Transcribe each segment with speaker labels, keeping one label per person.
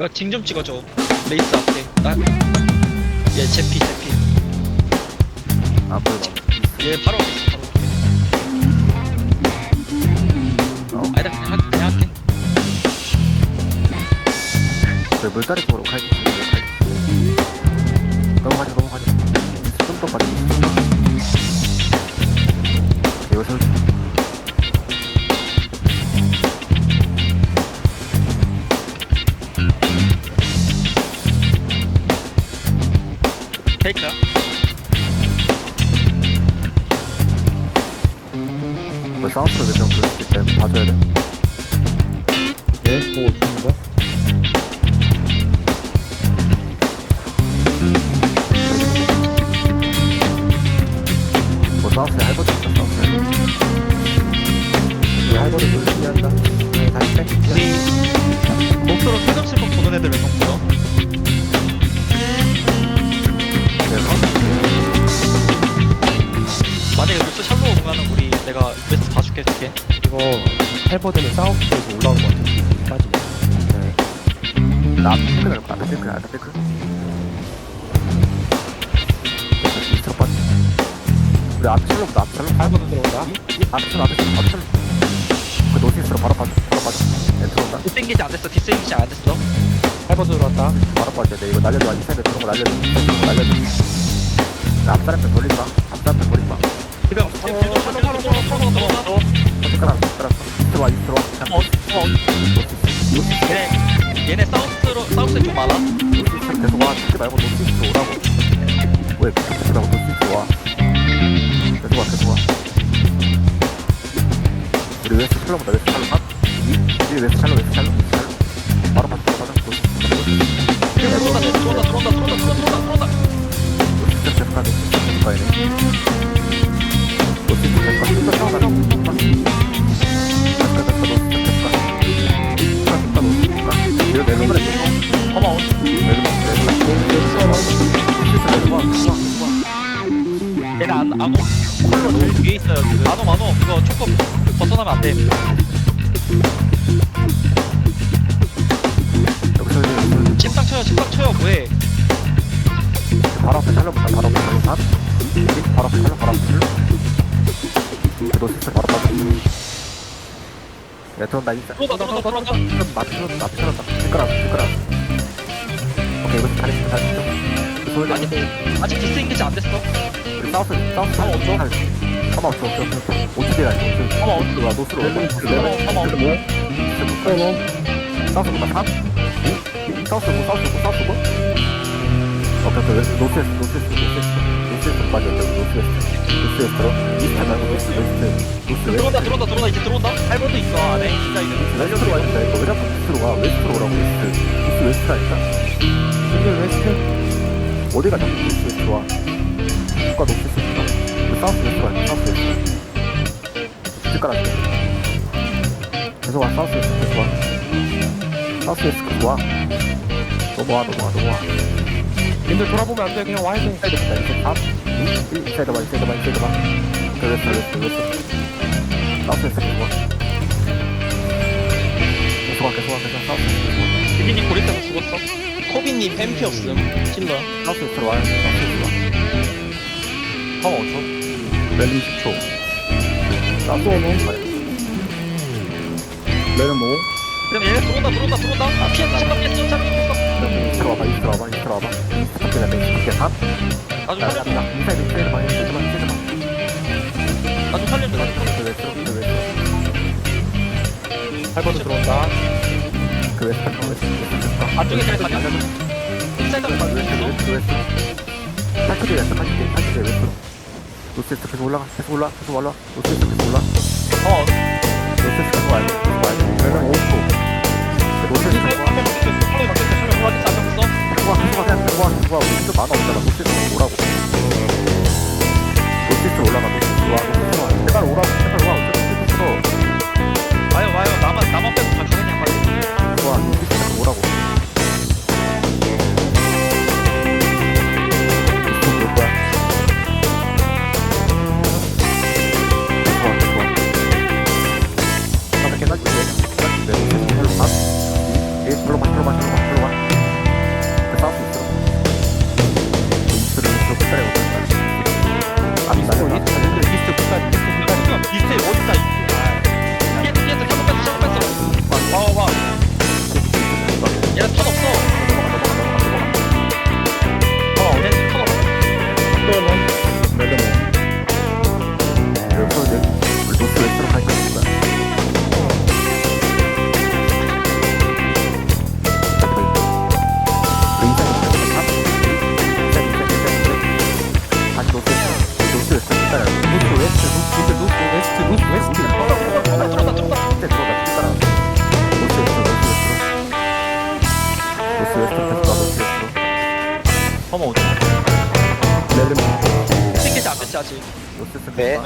Speaker 1: 이거 징좀 찍어줘. 레이스 앞에. 나. 얘 제피 제피.
Speaker 2: 안 보여
Speaker 1: 얘 바로 오겠어 바로.
Speaker 2: 어?
Speaker 1: 아니다 그냥 할- 그냥 할게.
Speaker 2: 왜 물다리 보러 갈지 넘어가자 넘어가자 좀더 이거 세 사운드로 몇명 부를 수 있다 봐줘야 돼
Speaker 3: 네, 보고 있습니다.
Speaker 2: 뭐 사운드에 할거지 있다
Speaker 3: 네, 할머니 돌리기 한다. 네, 다시 백.
Speaker 1: 우리 목표로 퇴근 실컷 보는 애들 몇명 보여?
Speaker 2: 내가
Speaker 1: 만약에 목표 샬로 오면은 우리 내가 웨스트 봐 줄게 줄게.
Speaker 3: 이거 할버드는 사우스에서 올라온 것 같아. 빠지네.
Speaker 2: 나 앞에 핑크 나올 거야 앞에 핑크 앞에 핑크 이스트로 빠져 우리 앞에 샬로부터 앞에 샬로
Speaker 3: 할버드 들어온다.
Speaker 2: 앞에 샬로 앞에 샬로 앞에 샬로 그 노스이스트로 바로 빠져 바로 빠져 엔트로 온다
Speaker 1: 디스engage 안 됐어. 디스engage 안 됐어.
Speaker 3: 할버드 들어왔다.
Speaker 2: 바로 빠져야 돼 이거 날려줘 인사이드 들어온 거 날려줘 인사이드 날려줘 나 앞사람들 돌리지 마 앞사람들 돌리지 마
Speaker 1: 지금 샬로 샬로 샬로 샬로 샬로 들어왔어.
Speaker 2: 어떡하나 어떡하나 이스트로 와 이스트로 와 그냥
Speaker 1: 어, 어. 얘네 얘네 사우스로 사우스에 좀 많아.
Speaker 2: 계속 와 듣지 말고 노스이스트로 오라고 왜 듣지 말고 노스이스트로 와 계속 와 계속 와 우리 웨스트 샬로보다 웨스트 샬로 한 우리 웨스트 샬로 웨스트 샬로 웨스트 샬로 바로 빠져 바로 노스이스트
Speaker 1: 들어온다 들어온다 들어온다 들어온다 들어온다 들어온다.
Speaker 2: 노스이스트 계속 가 노스이스트 계속 가야 돼
Speaker 1: 얘네 안 안오. 콜로 제일 뒤에 있어요 지금. 안오 안오. 이거 조금 벗어나면 안 돼. 침상 쳐요 침상 쳐요 뭐해?
Speaker 2: 바로 앞에 샬롯보다 바로 앞에 여기 바로 앞에 샬롯 바로 앞에 샬롯 노스이스트 바로 빠져 야 들어온다 인사
Speaker 1: 들어온다 들어온다. 들어온다.
Speaker 2: 앞에 샬롯 뒷가라 뒷가라 오케이 이거 다리 다리 좀 소리
Speaker 1: 아직 아직 디스engage 안 됐어.
Speaker 2: 우리 사우스 사우스
Speaker 1: 가만 없죠?
Speaker 2: 가만 없어 없어 없어. 어떻게 돼
Speaker 1: 가만 없어.
Speaker 2: 노스로. 와 노스로 와
Speaker 1: 가만 가만 없어.
Speaker 2: 사우스 보다 3? 사우스고 사우스고 사우스고. 오케이 오케이. 웨스트 노스웨스트 노스웨스트 노스웨스트 노스웨스트 돼 노스웨스트 노스웨스트로 이스트 말고 웨스트 웨스트 노스웨스트
Speaker 1: 들어온다 들어온다 들어온다 이제 들어온다. 할머니 있어 안에 인사이드.
Speaker 2: 웨스트로 와야 된다 이거 왜 자꾸 이스트로 가 웨스트로 오라고 웨스트 노스 웨스트라니까
Speaker 3: 싱글 웨스트.
Speaker 2: 어디가 자꾸 노스 웨스트로 와 누가 노스 우리 사우스 웨스트로 와야 돼 사우스 웨스트 뒷가락 계속 와 사우스 웨스트 계속 와 사우스 웨스트 계속 와 넘어와 넘어와 넘어와
Speaker 3: 님들 돌아보면 안 돼. 그냥 와야 돼.
Speaker 2: 인사이드 보자 탑 인사이드 봐 인사이드 봐 인사이드 봐 그래 그래 그래 그래 사우스 웨스트 계속 와 계속 와 계속 와 계속 와 사우스 웨스트 계속 와
Speaker 1: 비비님 고립돼서 죽었어. 코비님 햄피였음. 킬러.
Speaker 2: 사우스 웨스트로 와야 돼 사우스 웨스트로
Speaker 1: 와형 5초.
Speaker 3: 렐리 10초.
Speaker 2: 사우스 웨스트로 와야 돼
Speaker 3: 레는 뭐?
Speaker 1: 그럼 얘네 들어온다 들어온다 들어온다. 아 피했어 잠깐 피했어.
Speaker 2: 와봐 이스트로 와봐 이스트로 와봐 밖에 가면 밖에 탑
Speaker 1: 나좀
Speaker 2: 야, 야,
Speaker 1: 살려줘.
Speaker 2: 야, 인사이드 인사이드 봐 인사이드 봐
Speaker 1: 나좀 살려줘. 나좀 살려줘.
Speaker 2: 그 웨스트로 그 웨스트로
Speaker 3: 할버드 들어온다.
Speaker 2: 그 웨스트로 웨스트로 웨스트로
Speaker 1: 안쪽에 잘 가냐? 인사이드 그가
Speaker 2: 웨스트로 그 웨스트로 팔키드 웨스트 팔키드 팔키드 웨스트로 노스웨스트 계속 올라가 계속 올라 계속 올라 노스웨스트 계속 올라
Speaker 1: 어.
Speaker 2: 노스웨스트 계속 와야 돼 계속 와야 돼 레벨 5초 노스웨스트 계속 와
Speaker 1: 한명 바뀌었어. 한명 바뀌었어. 한명 바뀌었어. 안 바뀌었어.
Speaker 2: 계속 와 계속 와 그냥 계속 와 계속 와 우리 좀 많아 없잖아. 노스웨스트 오라고. 노스웨스트 올라가 노스웨스트 와 제발 오라고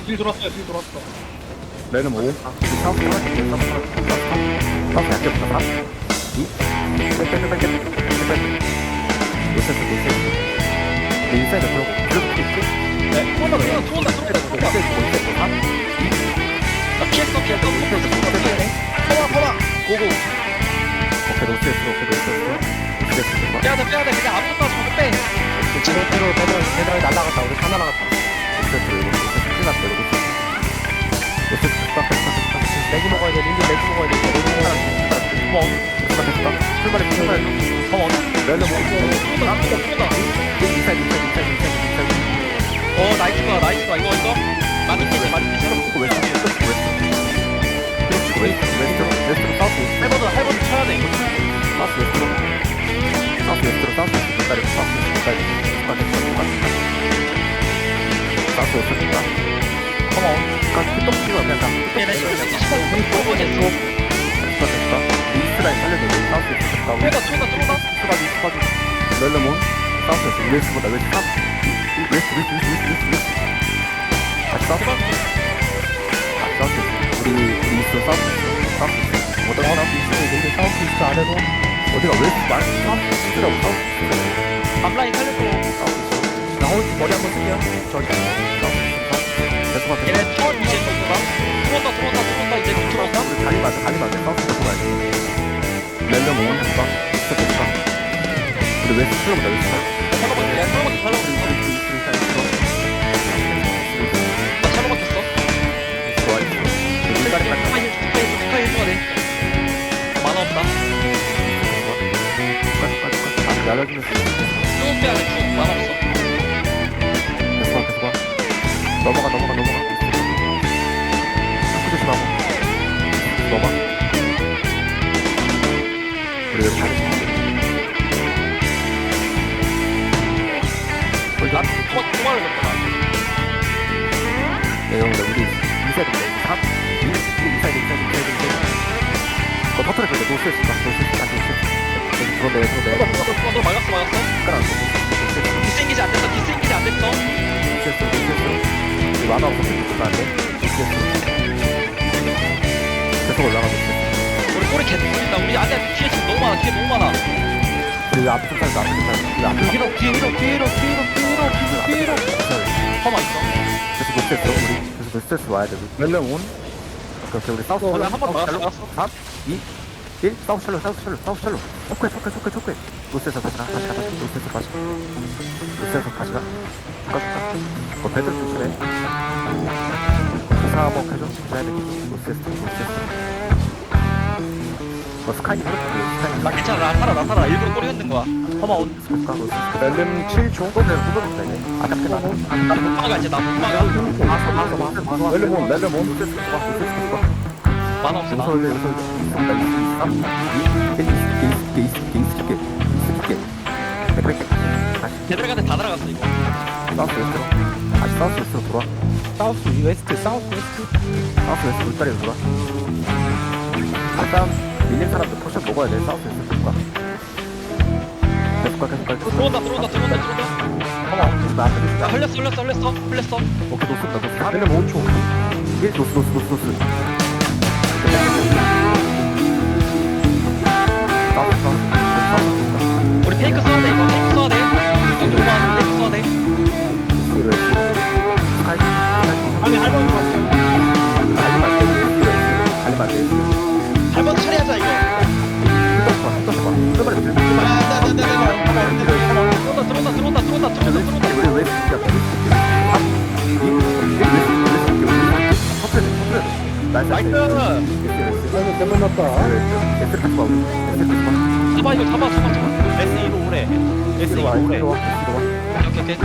Speaker 2: 스트 인사이드 들어오고 그리고
Speaker 1: 킥네 들어온다 들어온다 들어온다 들어온다
Speaker 2: 노스웨스트 노스웨스트
Speaker 1: 3나 피했어 피했어.
Speaker 4: 퍼마 퍼마
Speaker 1: 고고.
Speaker 2: 오케이 노스웨스트 오케이 노스웨스트 노스웨스트
Speaker 1: 빼야돼 빼야돼. 그냥 아무것도 하지 말고 빼.
Speaker 3: 지도대로 배달 배달이 날라갔다. 우리 다 날라갔다
Speaker 2: 큰일 났다 이거 노스웨스트 스탑 스탑 스탑
Speaker 3: 내기 먹어야 돼 린디 내기 먹어야
Speaker 1: 돼뭐
Speaker 2: 스탑 스탑 출발해 출발해
Speaker 1: 컴온
Speaker 2: 렐름 5
Speaker 1: 들어온다 들어온다
Speaker 2: 인사이드 인사이드 인사이드 인사이드
Speaker 1: 어 나이스가 나이스가 이거 이거 많이 피지 많이 피지
Speaker 2: 웨스트 웨스트 웨스트 웨스트 웨스트 웨스트로 사우스
Speaker 1: 할버드 할버드 쳐야 돼 이거
Speaker 2: 사우스 웨스트로 사우스 웨스트로 사우스 웨스트 기다려 사우스 웨스트 기다려 사우스 웨스트 기다려
Speaker 1: 컴온
Speaker 2: 피떡 치면 그냥 다
Speaker 1: 시간 15분 했어
Speaker 2: 됐다 이스라엘 살려줘 사우스 웨스트 가고
Speaker 1: 들어온다 들어온다 들어온다
Speaker 2: 스파지 스파지 렐레몬 사우스 웨스트 웨스트보다 웨스트 3 웨스트 웨스트 웨스트 웨스트 웨스트 다시 사우스 아, 사우스 우리 우리 이스트 사우스 사우스 어떤 사우스 웨스트
Speaker 3: 린디 사우스 이스트 아래로
Speaker 2: 어디가 왜 말? 사우스 웨스트라고 사우스
Speaker 1: 앞라인 살려줘
Speaker 3: 나 오늘 머리 한번 쓸게요 저기
Speaker 2: 계속
Speaker 1: 얘네 턴 이제 들어온다 들어온다 들어온다 들어온다 이제 들어온다?
Speaker 2: 우리 가리 맞아 가리 맞아. 가야 스텝
Speaker 1: 야나
Speaker 2: 좋아
Speaker 1: 스파이 스파이 스파이 해줘야 돼. 만화 없다.
Speaker 2: 날려주면
Speaker 1: 쭉 빼야 돼 쭉 만화 없어?
Speaker 2: 계속 가 계속 가 넘어가 넘어가 넘어가 우리 여기 잘해
Speaker 1: 난 토마 토마를 넣었다
Speaker 2: 네, 형들 우리 인사이드 인사이드 3 2 인사이드 인사이드 인사이드 인사이드 그거 터트려 볼게 노스에스 가 노스에스 가 노스에스 들어내 들어내
Speaker 1: 너, 너 막았어 막았어
Speaker 2: 깔아 노스에스
Speaker 1: 디스인기지 안 됐어 디스인기지 안 됐어
Speaker 2: 노스에스 노스에스 우리 만화 없어 노스에스 안돼 노스에스 계속 올라가 노스에스
Speaker 1: 우리 꼬리 계속 보인다. 우리 안에 뒤에 지금 너무 많아 뒤에 너무 많아.
Speaker 2: 그 살자 좀 살자. 그 앞에
Speaker 3: 뒤로 뒤로 뒤로 뒤로 뒤로 뒤로 뒤로.
Speaker 1: 컴마 있어?
Speaker 2: 계속 노스에스 우리 계속 노스에스 와야 돼. 렐렘 온? 그렇게 우리 사우스
Speaker 1: 어, 한번 막았어.
Speaker 2: 3 2 1 사우스 샬로 사우스 샬로 사우스 샬로 초크해 초크해 초크해 초크해 노스에서 다시 가 다시 가 다시 노스에서 다시 노스에서 다시 가. 쭉가 쭉가. 어 배들 조심해. 기 사 한번 해줘 해야 돼 노스에서 노스에서 어 스카이 그렇다 스카이
Speaker 1: 나 괜찮아 나 살아 나 살아 일부러 꼬리 흔든 거야 컴마 온
Speaker 2: 스카 노스에서 렐렘 7초 또내 후보도 되네 아깝게
Speaker 1: 나못 막아 이제 나못 막아
Speaker 2: 마서 마서 마서 렐렘 온 렐렘 온 노스에서 와
Speaker 1: 만화 없어 나
Speaker 2: 있게 있게 있게 있게 있게 있게 다시
Speaker 1: 데드레가한테 다 날아갔어 이거
Speaker 2: 사우스 웨스트로 다시 사우스 웨스트로 돌아
Speaker 3: 사우스 웨스트 사우스 웨스트
Speaker 2: 사우스 웨스트 물다리로 돌아 일단 밀린 사람들 포션 먹어야 돼 사우스 웨스트 돌아 계속 가 계속 가 계속 가
Speaker 1: 들어온다 들어온다 들어온다 들어온다.
Speaker 2: 어머 나 앞에
Speaker 1: 야
Speaker 2: 있다
Speaker 1: 흘렸어 흘렸어 흘렸어 흘렸어.
Speaker 2: 오케이 노스다 노스. 렐렘 5초 1 노스 노스 노스 노스. 사우스 사우스
Speaker 1: 할번 처리하자 이거. 들어온다 들어온다 들어온다 들어온다 들어온다 들어온다?
Speaker 2: 아. 나이스.
Speaker 1: 잡아 이거 잡아 잡아 잡아 S 이거 오래 S
Speaker 2: 뒤로
Speaker 1: 이거
Speaker 2: 와,
Speaker 1: 오래. 오케이 오케이.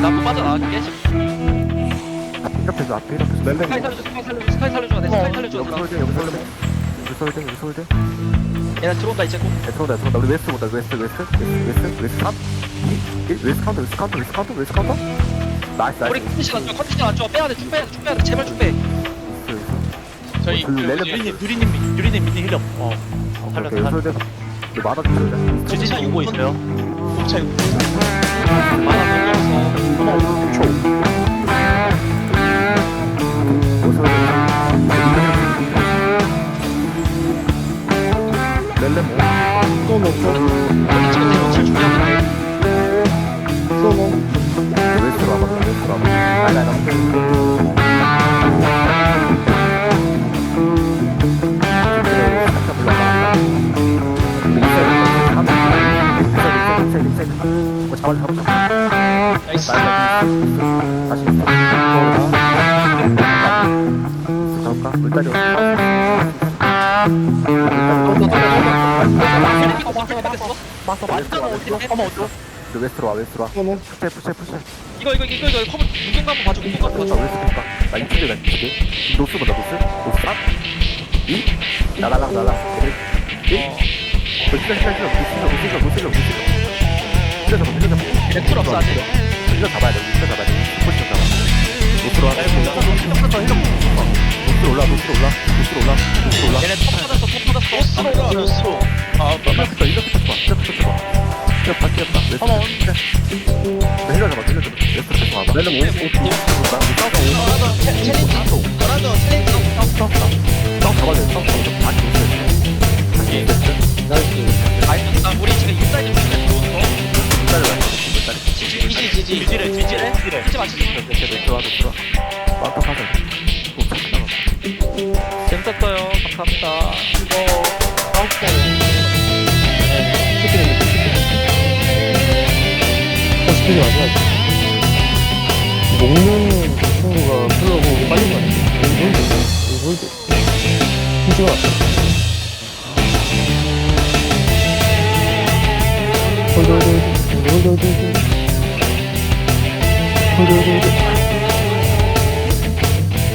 Speaker 1: 나못 빠져나갈게
Speaker 2: 이렇게 해서 앞에 이렇게 해서.
Speaker 1: 스카이 살려줘 스카이 살려줘 스카이 살려줘야 돼 스카이 살려줘야
Speaker 2: 여기
Speaker 1: 돼
Speaker 2: 설대, 여기 설대. 여기 여기.
Speaker 1: 얘네 들어온다 이제 꼭
Speaker 2: 네, 들어온다, 들어온다. 우리 웨스트 보다, 웨스트, 웨스트, 웨스트, 웨스트, 웨스트 3, 2, 1, 웨스트 카운터, 웨스트 카운터, 웨스트 카운터, 웨스트 카운터. 나이스,
Speaker 1: 우리
Speaker 2: 나이스.
Speaker 1: 컨디션 안 좋아 컨디션 안 좋아 빼야 돼 쭉 빼야 돼 쭉 빼야 돼 제발 쭉빼
Speaker 2: 웨스트, 웨스트.
Speaker 1: 저희
Speaker 2: 그 렐레
Speaker 1: 유리님 유리님 유리님 미니 힐업 어
Speaker 2: 오케이, 오케이, 설대. 우리 마다 좀 설대.
Speaker 1: 주지사 유고 있어요 곱차 유고 만화 너무 없어.
Speaker 2: 초. 니. 살짝 물러가. 인사이드, 인사이드, 인사이드, 인사이드. 어, 잡아, 잡아, 잡아.
Speaker 1: 나이스.
Speaker 2: 다시. 잡을까? 물다리
Speaker 1: 완전 어디 한번 어디
Speaker 2: 웨스트로 와 웨스트로 와.
Speaker 4: 소노
Speaker 2: 푸시 푸시 푸시
Speaker 1: 이거 이거 이거 이거 커버 누군가 한번 봐줘 누군가 한번
Speaker 2: 저
Speaker 1: 봐줘.
Speaker 2: 웨스트 볼까? 나 이쪽에 나 이쪽에 노스 보자 노스. 노스 탑2 나라랑 나라 1
Speaker 1: 어,
Speaker 2: 저 시작 시작 시작 노스 노스 노스 노스 노스 노스 잡아 노스 잡아.
Speaker 1: 렉툴 없어 아직
Speaker 2: 노스 잡아야 돼 노스 잡아야 돼. 포지션 잡아. 노스로 와 노스로 올라 노스로 올라 노스로 올라 노스로 올라
Speaker 1: 얘네 top 받았어 top 받았어 노스로 가 노스로 아
Speaker 2: 이렇게 이렇게 쳐봐 이렇게 쳐봐 이렇게 바뀌었다 웨스트 내 힐러 잡아 힐러 잡아 웨스트 계속 와봐 렐레 오나 싸우자
Speaker 1: 챌린지 저라도 챌린지
Speaker 2: 싸우 싸우 싸우 잡아야 돼 다시 노스 다시 노스
Speaker 1: 아니 나 우리 지금 인사이드 쪽에 들어오는 거
Speaker 2: 기다려라 기다려
Speaker 1: 지지 지지 지지 지지래 지지래 지지 맞추지
Speaker 2: 이렇게 노스로 와 노스로 와 왔다 가자 못 찾겠다
Speaker 1: 재밌었어요 감사합니다 이거
Speaker 3: 스피드 맞아야 돼. 녹는 그 친구가 플러고 빨리 가네. 여기 홀드. 여기 홀드. 힘 왔어. 홀드, 홀드, 홀드. 홀드, 홀드, 홀드. 홀드, 홀드, 홀드.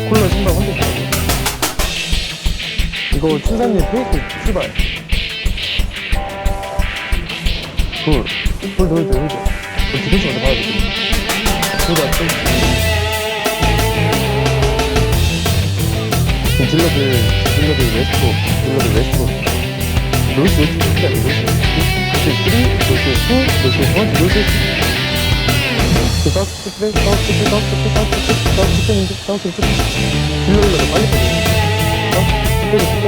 Speaker 3: 콜라 신발 혼자 타 이거 춘사님 페이크 출발. 홀. 홀드, 홀드, 홀드. 저 디펜스 먼저 봐야 돼. 홀드 안 돼. 지금 딜러들, 딜러들 웨스트로, 딜러들 웨스트로. 해야 돼, 노스 웨스트. 노스 3, 노스 2, 노스 1, 노스 2. 그 사우스 스프레, 사우스 스프레, 사우스 스프레, 사우스 스프레, 사우스 스프레. 빨리. 사우스 스프레, 밀어. 웨스트로, 웨스트로, 웨스트로, 웨스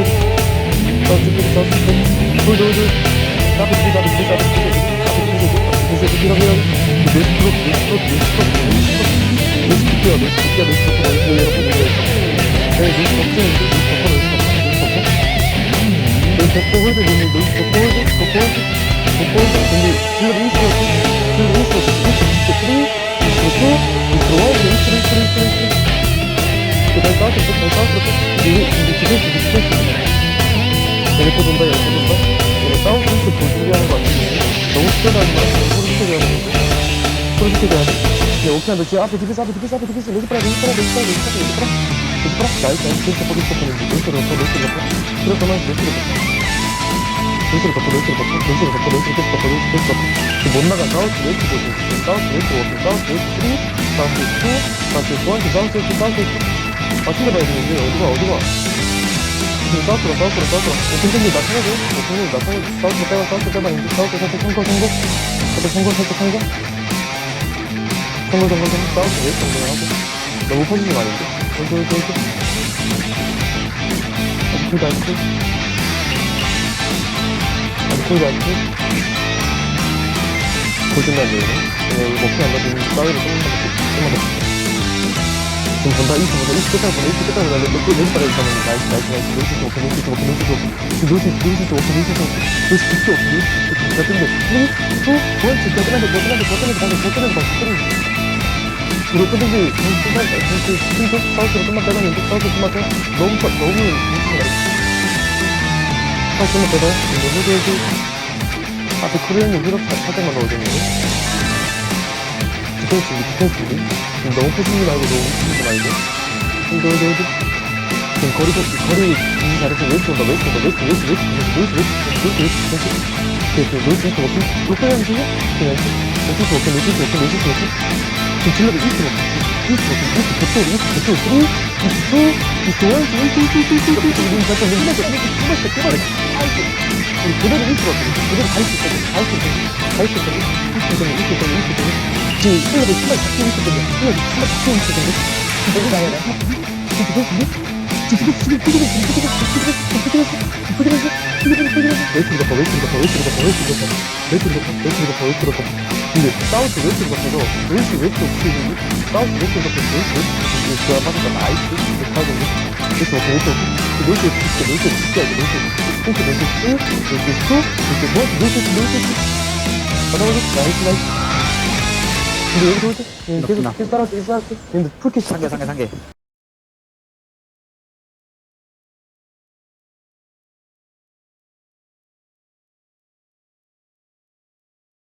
Speaker 3: 또 돈다, 또 돈다. 얘네 싸우고 있어, 볼 준비하는 거 같은데. 너무 스쳐가지 마. 소리 스쳐가야 돼. 소리 스쳐가야 돼. 야, 오케이, 너 지금 앞에 디펜스, 앞에 디펜스, 앞에 디펜스. 레지 프라, 레지 프라, 레지 프라, 레지 프라, 레지 프라. 레지 프라. 나이스, 나이스. 포기 스쳐가는데. 렌스로 덮어, 렌스로 덮어. 그래, 그만, 렌스로 덮어. 렌스로 덮어, 렌스로 덮어, 렌스로 덮어, 렌스로 계속 덮어, 렌스로 계속 덮어. 지금 못 나가. 사우스 웨스트 보고 지금 사우스 웨스트 워킹, 사우스 웨스트 3, 사우스 웨스트 2, 사우스 웨스트 1, 사우스 웨스트, 사우스. 아, 챙겨봐야 되는데. 어디가, 어디가. 지금 사우스로, 사우스로, 사우스로. 오픈팀이 나 챙겨줘. 오픈팀이 나 챙겨줘. 사우스로 빼봐, 사우스로 빼봐. 이제 사우스, 사우스, 성공, 성공. 살짝 성공, 살짝 성공. 성공, 성공, 성공. 사우스 웨스트 성공하고. 너무 퍼지지 말인데. 홀드, 홀드, 홀드. 아직 쿨도 안 쿨. 아직 안 쿨. 고진다는 얘기네. 이거 먹히 안 받으면 싸우를 조금만 더, 조금만 더. 지금 본다, 이스 본다, 이스 끝까지 본다, 이스 끝까지 본다. 너, 너, 왼쪽 바닥에 있다면 나이스, 나이스, 나이스. 노스 쪽, 노스 쪽, 노스 쪽. 노스, 노스 쪽, 노스 쪽. 노스 쪽, 노스 쪽. 3, 2, 1, 진짜 끝난다, 뭐 끝난다, 뭐뭐 끝난다, 뭐 끝난다. 이거 끝난지, 지금 끝난다, 지금 스팀 사우스로 끝만 빼놨는데, 사우스 끝만 빼. 너무, 빠- 너무. 사우스 끝만 빼봐요. 이거 후드, 후드. 앞에 코리안이 후럽 살짝만 넣어줬는 데. 디펜스 준비, 디펜스 준비. 지금 너무 푸시지 말고 너무 푸시지 말고. 홀드, 홀드, 홀드. 지금 거리 좁기, 거리 준비 잘해서 웨이트 온다, 웨이트 온다, 웨이트, 웨이트, 웨이트, 웨이트, 웨이트, 웨이트, 웨이트, 웨이트, 웨이트, 웨이트, 웨이트, 웨이트, 워킹, 로컬 연습, 그냥 웨이트, 워킹, 웨이트, 워킹, 웨이트, 워킹. 지금 질러도 이스트 워킹, 이스트 워킹, 이스트 저쪽, 이스트 저쪽, 3, 이스트 2, 이스트 1, 이스트, 이스트, 이스트, 이스트, 이스트, 이스트, 이스트, 잠깐, 이스트, 이스트, 이스트, 이스트, 이스트, 우리 그대로 이스트 워킹, 그럼 그대로 1% 그대로 갈수 있거든 갈수 있거든 갈수 있거든 갈수 있거든 갈수 있거든 갈수 있거든 지금 클럽이 클럽 잡히고 있거든 클럽이 클럽 잡히고 있거든 너무 나야 나 지금 지금 웨이트 높아 웨이트 높아 웨이트 높아 웨이트 높아 웨이트 높아 웨이트 높아 웨이트 높아 근데 사우스 덮어서 웨이트 웨이트 어떻게 되지? 사우스 덮어서 웨이트 웨이트 이게 좋아 빠졌다 나이스 이렇게 하고 웨이트 웨이트 웨이트 웨이트 웨이트 웨이트 진짜 웨이트 웨이트 웨이트 웨이트 웨이트 웨이트 웨이트 뭐 웨이트 웨이트 받아보자 나이스 나이스. 근데 여기서 올 때 계속 계속 따라올게 계속 따라올게. 근데 풀캐치
Speaker 2: 상계 상계 상계